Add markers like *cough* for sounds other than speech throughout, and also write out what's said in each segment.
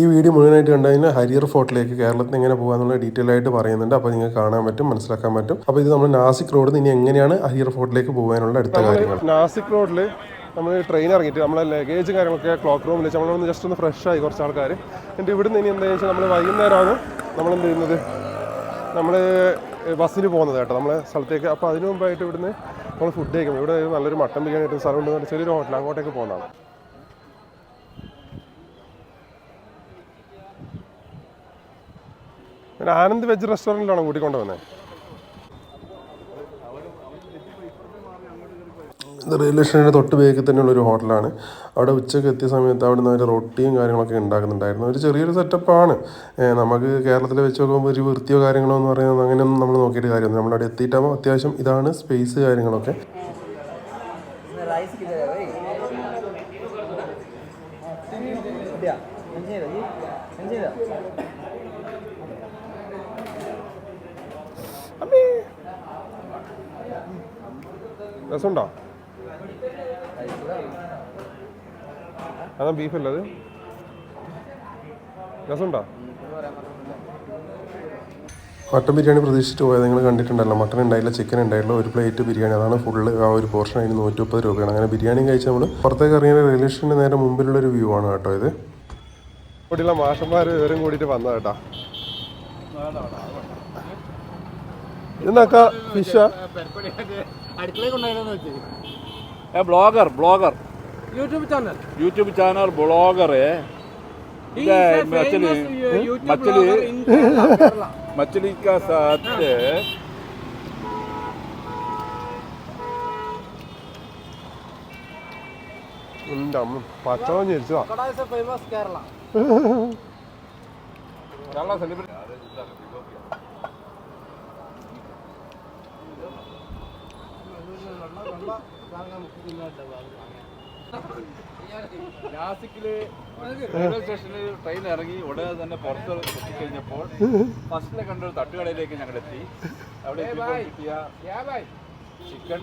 ഈ വീഡിയോ മുഴുവനായിട്ട് കണ്ടു കഴിഞ്ഞാൽ ഹരിയർ ഫോർട്ടിലേക്ക് കേരളത്തിൽ എങ്ങനെ പോകാന്നുള്ള ഡീറ്റെയിൽ ആയിട്ട് പറയുന്നുണ്ട്. അപ്പോൾ നിങ്ങൾക്ക് കാണാൻ പറ്റും മനസ്സിലാക്കാൻ പറ്റും. അപ്പോൾ ഇത് നമ്മൾ നാസിക് റോഡിൽ നിന്ന് ഇനി എങ്ങനെയാണ് ഹരിയർ ഫോർട്ടിലേക്ക് പോകാനുള്ള അടുത്ത കാര്യങ്ങൾ? നാസിക് റോഡിൽ നമ്മൾ ട്രെയിൻ ഇറങ്ങിയിട്ട് നമ്മളെ ലഗേജ് കാര്യങ്ങളൊക്കെ ക്ലോക്ക് റൂമിൽ വെച്ച് നമ്മളൊന്ന് ജസ്റ്റ് ഒന്ന് ഫ്രഷ് ആയി കുറച്ച് ആൾക്കാർ എന്നിട്ട് ഇവിടുന്ന് ഇനി എന്താ വെച്ചാൽ നമ്മൾ വൈകുന്നേരമാണ് നമ്മൾ എന്ത് ചെയ്യുന്നത്? നമ്മൾ ബസ്സിന് പോകുന്നത് കേട്ടോ. നമ്മളെ സ്ഥലത്തേക്ക്. അപ്പോൾ അതിന് മുമ്പായിട്ട് ഇവിടുന്ന് നമ്മൾ ഫുഡ് കഴിക്കും. ഇവിടെ നല്ലൊരു മട്ടൻ ബിരിയാണി കിട്ടുന്ന സ്ഥലമുണ്ടെന്ന് വെച്ചാൽ ചെറിയൊരു ഹോട്ടൽ അങ്ങോട്ടേക്ക് പോകുന്നതാണ്. പിന്നെ ആനന്ദ് വെജ് റെസ്റ്റോറന്റിലാണ് കൂട്ടിക്കൊണ്ടുവന്നത് ഇത് റെയിൽവേ സ്റ്റേഷന്റെ തൊട്ട് വേഗത്തിൽ തന്നെയുള്ള ഒരു ഹോട്ടലാണ് അവിടെ ഉച്ചയ്ക്ക് എത്തിയ സമയത്ത് അവിടെ നിന്ന് റൊട്ടിയും കാര്യങ്ങളൊക്കെ ഉണ്ടാക്കുന്നുണ്ടായിരുന്നു ഒരു ചെറിയൊരു സെറ്റപ്പാണ് നമുക്ക് കേരളത്തിൽ വെച്ച് നോക്കുമ്പോൾ ഒരു വൃത്തിയോ കാര്യങ്ങളോ എന്ന് പറയുന്നത് അങ്ങനെയൊന്നും നമ്മൾ നോക്കിയിട്ട് കാര്യമൊന്നും നമ്മളവിടെ എത്തിയിട്ടാകുമ്പോൾ അത്യാവശ്യം ഇതാണ് സ്പേസ് കാര്യങ്ങളൊക്കെ Yeah. രസമുണ്ടോ? അതാ ബീഫല്ല അത് രസമുണ്ടോ? മട്ടൻ ബിരിയാണി പ്രതീക്ഷിച്ചിട്ട് പോയത് നിങ്ങൾ കണ്ടിട്ടുണ്ടല്ലോ. മട്ടൻ ഉണ്ടായില്ല ചിക്കൻ ഉണ്ടായില്ല ഒരു പ്ലേറ്റ് ബിരിയാണി. അതാണ് ഫുള്ള് ആ ഒരു പോർഷൻ അതിന് നൂറ്റി മുപ്പത് രൂപയാണ്. അങ്ങനെ ബിരിയാണി കഴിച്ച് നമ്മൾ പുറത്തേക്ക് ഇറങ്ങിയ റെയിൽവേ സ്റ്റേഷന്റെ നേരെ മുമ്പിലുള്ള ഒരു വ്യൂ ആണ് കേട്ടോ ഇത്. ഇവിടെയുള്ള മാഷന്മാർ വിവരം കൂടിയിട്ട് വന്നതാ കേട്ടാ. ഇതെന്നാക്കാ ഫിഷാ blogger blogger. YouTube channel. YouTube channel blogger മച്ചിലി മച്ചിലി. മച്ചിലി കാ കേരള. സെലിബ്രിറ്റി നാസിക്കിൽ *laughs* റെയിൽവേ സ്റ്റേഷനിൽ ട്രെയിൻ ഇറങ്ങി ഉടനെ തന്നെ പുറത്ത് എത്തിക്കഴിഞ്ഞപ്പോൾ ഫസ്റ്റിലെ കണ്ട ഒരു തട്ടുകടയിലേക്ക് ഞങ്ങൾ എത്തി. അവിടെ കിട്ടിയ chicken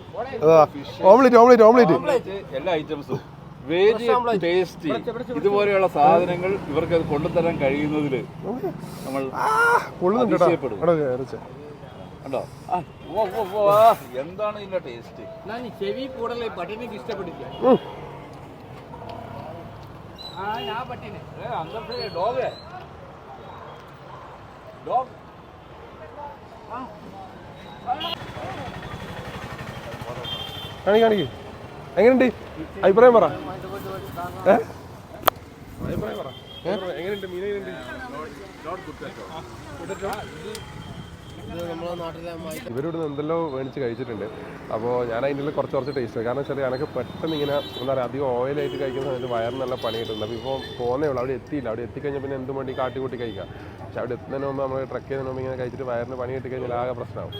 omelette omelette omelette omelette എല്ലാ ഐറ്റംസും. വെരി ടേസ്റ്റി ഇതുപോലെയുള്ള സാധനങ്ങൾ ഇവർക്ക് അത് കൊണ്ടുതരാൻ കഴിയുന്നതിൽ നമ്മൾ കയറിച്ചേ കണ്ടോ? ആ, എന്താണ് ഇതിന്റെ ടേസ്റ്റ് ചെവി കൂടലെ പട്ടിണിക്ക് ഇഷ്ടപ്പെട്ടില്ല? ആ പട്ടിനെ ഡോഗ്. കാണിക്ക് എങ്ങനെയുണ്ട്? അഭിപ്രായം പറ. അഭിപ്രായം പറ. എങ്ങനെയുണ്ട്? മീൻ ഇവരിവിടുന്ന് എന്തെല്ലോ മേടിച്ച് കഴിച്ചിട്ടുണ്ട്. അപ്പോൾ ഞാൻ അതിന്റെ കുറച്ച് കുറച്ച് ടേസ്റ്റ് കാരണം വെച്ചാൽ എനിക്ക് പെട്ടെന്ന് ഇങ്ങനെ എന്താ പറയുക അധികം ഓയിലായിട്ട് കഴിക്കുന്ന സമയത്ത് വയറിന് നല്ല പണി കിട്ടുന്നത് അപ്പോൾ ഇപ്പോൾ പോകുന്നേ ഉള്ളൂ. അവിടെ എത്തിയില്ല. അവിടെ എത്തിക്കഴിഞ്ഞാൽ പിന്നെ എന്തും വേണ്ടി കാട്ടിക്കൂട്ടി കഴിക്കാം. പക്ഷെ അവിടെ എത്തുന്നതിന് മുമ്പ് നമ്മൾ ട്രക്ക് ചെയ്യുന്ന മുമ്പ് ഇങ്ങനെ കഴിച്ചിട്ട് വയറിന് പണി കിട്ടിക്കഴിഞ്ഞാൽ ആകെ പ്രശ്നമാവും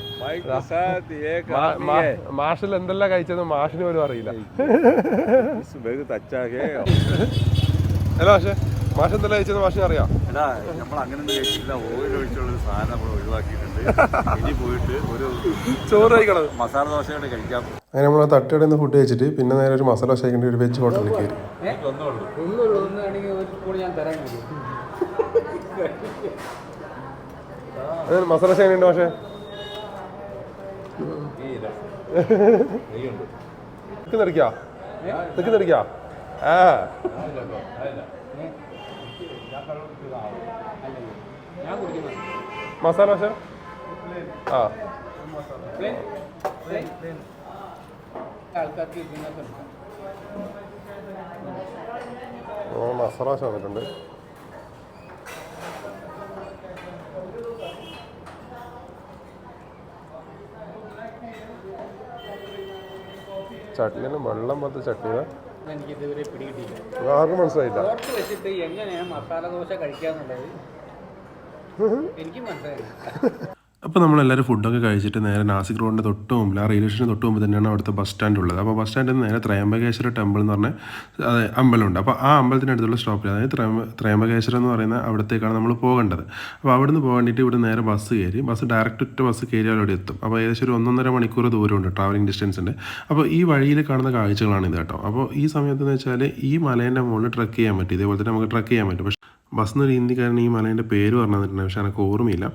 മാഷിൽ എന്തെല്ലാം കഴിച്ചതെന്ന് മാഷിന് പോലും അറിയില്ല. ഹലോ പക്ഷേ മാഷെ എന്തെല്ലാം കഴിച്ചത് മാഷിനെ അറിയാം. എടാ നമ്മൾ അങ്ങനെയൊന്നും കഴിച്ചില്ല ഓയിൽ ഒഴിച്ചുള്ള ഒരു സാധനം നമ്മൾ ഒഴിവാക്കിയിട്ടുണ്ട്. ഇനി പോയിട്ട് ഒരു ചോറ് കഴിക്കണം. മസാല ദോശ കൂടെ കഴിക്കാം അങ്ങനെ നമ്മൾ തട്ടുകടയിൽ നിന്ന് ഫുഡ് കഴിച്ചിട്ട് പിന്നെ നേരെ ഒരു മസാല ദോശ കഴിക്കേണ്ട ഒരു വെജ് ഹോട്ടലിൽ കയറി അതെ മസാല ദോശ എങ്ങനെയുണ്ട് പക്ഷേ നിൽക്കുന്നടിക്കാ നിൽക്കുന്നടിക്കാ ആ. മസാല ദോശ? ആ. മസാല ദോശ വന്നിട്ടുണ്ട്. ചട്നിയിലും വെള്ളം പത്ത് ചട്നിയാണ് എനിക്ക് പിടികിട്ടിയില്ല. ആർക്കും മനസ്സിലായില്ല. ഓർത്ത് വെച്ചിട്ട് എങ്ങനെയാണ് മസാല ദോശ കഴിക്കാന്നുള്ളത്? എനിക്ക് മനസ്സിലായില്ല. അപ്പോൾ നമ്മളെല്ലാവരും ഫുഡൊക്കെ കഴിച്ചിട്ട് നേരെ നാസിക് റോഡിന്റെ തൊട്ട് മുമ്പിൽ ആ റെയിൽവേ സ്റ്റേഷന് തൊട്ട് മുമ്പ് തന്നെയാണ് അവിടുത്തെ ബസ് സ്റ്റാൻഡ് ഉള്ളത് അപ്പോൾ ബസ് സ്റ്റാൻഡിൽ നിന്ന് നേരെ ത്രയംബകേശ്വര ടെമ്പിൾ എന്ന് പറഞ്ഞ അമ്പലമുണ്ട്. അപ്പോൾ ആ അമ്പലത്തിന്റെ അടുത്തുള്ള സ്റ്റോപ്പിൽ അതായത് ത്രയംബ ത്രയംബകേശ്വരം എന്ന് പറയുന്ന അവിടത്തേക്കാണ് നമ്മൾ പോകേണ്ടത്. അപ്പോൾ അവിടെ നിന്ന് പോകേണ്ടിയിട്ട് ഇവിടെ നേരെ ബസ് കയറി ബസ് ഡയറക്റ്റ് ഒറ്റ ബസ് കയറിയാൽ അവിടെ എത്തും. അപ്പോൾ ഏകദേശം ഒരു ഒന്നൊന്നര മണിക്കൂർ ദൂരമുണ്ട് ട്രാവലിംഗ് ഡിസ്റ്റൻസ് ഉണ്ട് അപ്പോൾ ഈ വഴിയിൽ കാണുന്ന കാഴ്ചകളാണ് ഇത് കേട്ടോ. അപ്പോൾ ഈ സമയത്ത് എന്ന് വെച്ചാൽ ഈ മലേന്റെ മുകളിൽ ട്രക്ക് ചെയ്യാൻ പറ്റും. ഇതേപോലെ തന്നെ നമുക്ക് ട്രക്ക് ചെയ്യാൻ പറ്റും. പക്ഷേ ബസ് എന്നൊരു ഹിന്ദിക്കാരൻ ഈ മലേന്റെ പേര് പറഞ്ഞു തന്നിട്ടുണ്ട് പക്ഷെ എനിക്ക് ഓർമ്മയില്ല.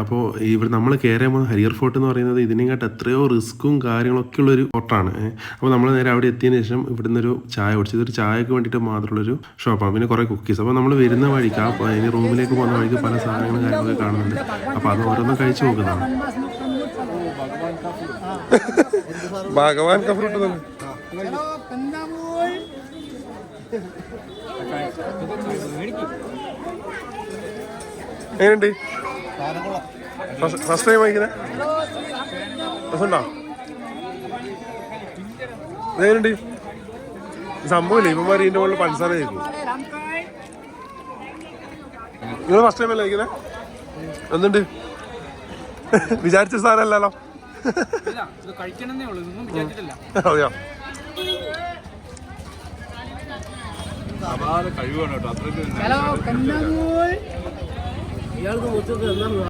അപ്പോൾ ഇവിടെ നമ്മൾ കയറിയാൽ പോകുന്ന ഹരിയർ ഫോർട്ട് എന്ന് പറയുന്നത് ഇതിനെക്കാട്ട് എത്രയോ റിസ്ക്കും കാര്യങ്ങളൊക്കെ ഉള്ളൊരു ഫോർട്ടാണ് അപ്പോൾ നമ്മൾ നേരെ അവിടെ എത്തിയതിന് ശേഷം ഇവിടുന്ന് ഒരു ചായ കുടിച്ചത് ഒരു ചായക്ക് വേണ്ടിയിട്ട് മാത്രമുള്ളൊരു ഷോപ്പാണ്. പിന്നെ കുറേ കുക്കീസ് അപ്പോൾ നമ്മൾ വരുന്ന വഴിക്ക് ആ ഇനി റൂമിലേക്ക് പോകുന്ന വഴിക്ക് പല സാധനങ്ങളും കാര്യങ്ങളൊക്കെ കാണുന്നുണ്ട്. അപ്പോൾ അത് ഓരോന്നും കഴിച്ചു നോക്കുന്നതാണ്. ഭഗവാൻ का എങ്ങനെയുണ്ട്? ഫസ്റ്റ് ടൈം വാങ്ങിക്കുന്നത് രസമുണ്ടോ? എങ്ങനെയുണ്ട് സംഭവമില്ല ഇവന്മാർ ഇതിന്റെ മുകളിൽ പഞ്ചസാര ചെയ്തു നിങ്ങൾ ഫസ്റ്റ് ടൈം അല്ലേ കഴിക്കുന്നത് എന്തുണ്ട്? വിചാരിച്ച സാധനമല്ലല്ലോ. ഇതൊന്നും വിചാരിച്ചിട്ടില്ല. *laughs* അതെയോ? കഴിവാണ് കേട്ടോ. അത്രയ്ക്ക് ഇയാൾക്ക്